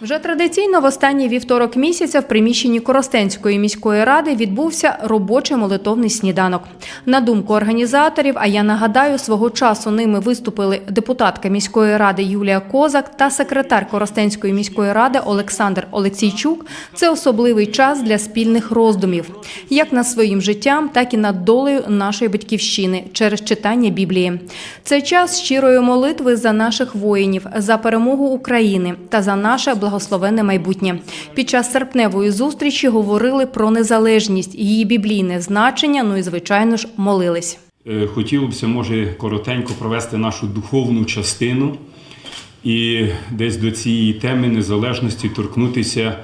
Вже традиційно в останній вівторок місяця в приміщенні Коростенської міської ради відбувся робочий молитовний сніданок. На думку організаторів, а я нагадаю, свого часу ними виступили депутатка міської ради Юлія Козак та секретар Коростенської міської ради Олександр Олексійчук. Це особливий час для спільних роздумів, як над своїм життям, так і над долею нашої батьківщини через читання Біблії. Це час щирої молитви за наших воїнів, за перемогу України та за наше благословенне майбутнє. Під час серпневої зустрічі говорили про незалежність, її біблійне значення. Ну і звичайно ж молились. Е, Хотілося може, коротенько провести нашу духовну частину і десь до цієї теми незалежності торкнутися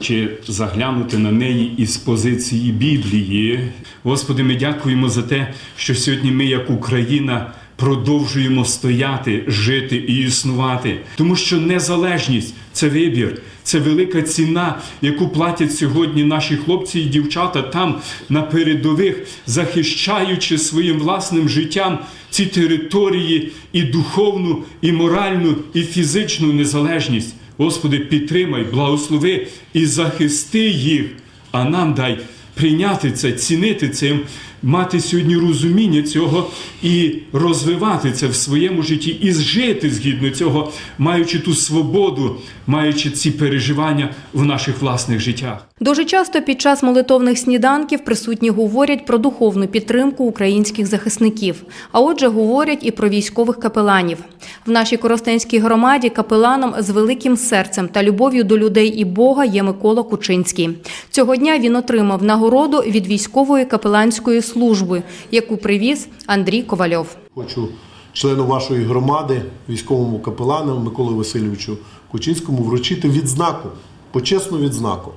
чи заглянути на неї із позиції Біблії. Господи, ми дякуємо за те, що сьогодні ми, як Україна, продовжуємо стояти, жити і існувати, тому що незалежність це вибір, це велика ціна, яку платять сьогодні наші хлопці і дівчата там на передових, захищаючи своїм власним життям ці території і духовну, і моральну, і фізичну незалежність. Господи, підтримай, благослови і захисти їх, а нам дай прийняти це, цінити цим, мати сьогодні розуміння цього і розвивати це в своєму житті, і жити згідно цього, маючи ту свободу, маючи ці переживання в наших власних життях. Дуже часто під час молитовних сніданків присутні говорять про духовну підтримку українських захисників, а отже, говорять і про військових капеланів. В нашій Коростенській громаді капеланом з великим серцем та любов'ю до людей і Бога є Микола Кучинський. Цього дня він отримав нагороду від військової капеланської служби, яку привіз Андрій Ковальов. Хочу члену вашої громади, військовому капелану Миколі Васильовичу Кучинському вручити відзнаку, почесну відзнаку.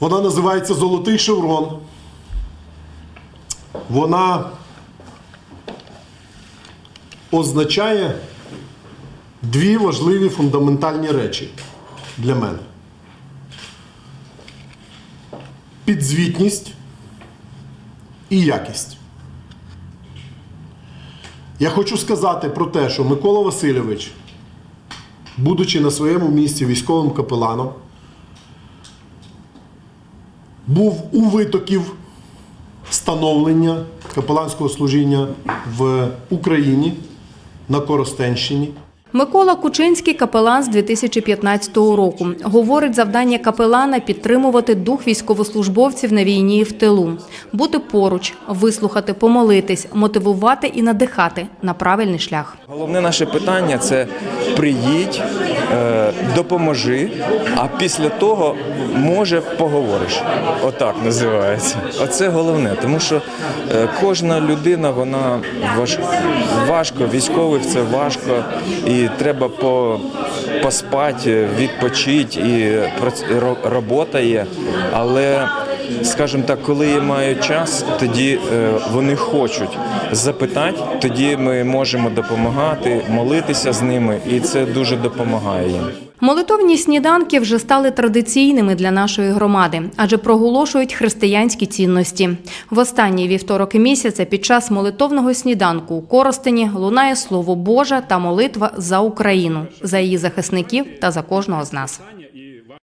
Вона називається Золотий шеврон. Вона означає дві важливі фундаментальні речі для мене. Підзвітність і якість. Я хочу сказати про те, що Микола Васильович, будучи на своєму місці військовим капеланом, був у витоків становлення капеланського служіння в Україні на Коростенщині. Микола Кучинський капелан з 2015 року. Говорить, завдання капелана підтримувати дух військовослужбовців на війні і в тилу, бути поруч, вислухати, помолитись, мотивувати і надихати на правильний шлях. Головне наше питання це приїдь, е, допоможи, а після того може поговориш. Отак називається. Оце головне, тому що е, кожна людина, вона важ... важко, військових це важко, і треба по... поспати, відпочити, і робота є. Але скажімо так, коли я маю час, тоді е, вони хочуть запитати, тоді ми можемо допомагати, молитися з ними, і це дуже допомагає їм. Молитовні сніданки вже стали традиційними для нашої громади, адже проголошують християнські цінності. В останній вівторок місяця під час молитовного сніданку у Коростені лунає слово Боже та молитва за Україну, за її захисників та за кожного з нас.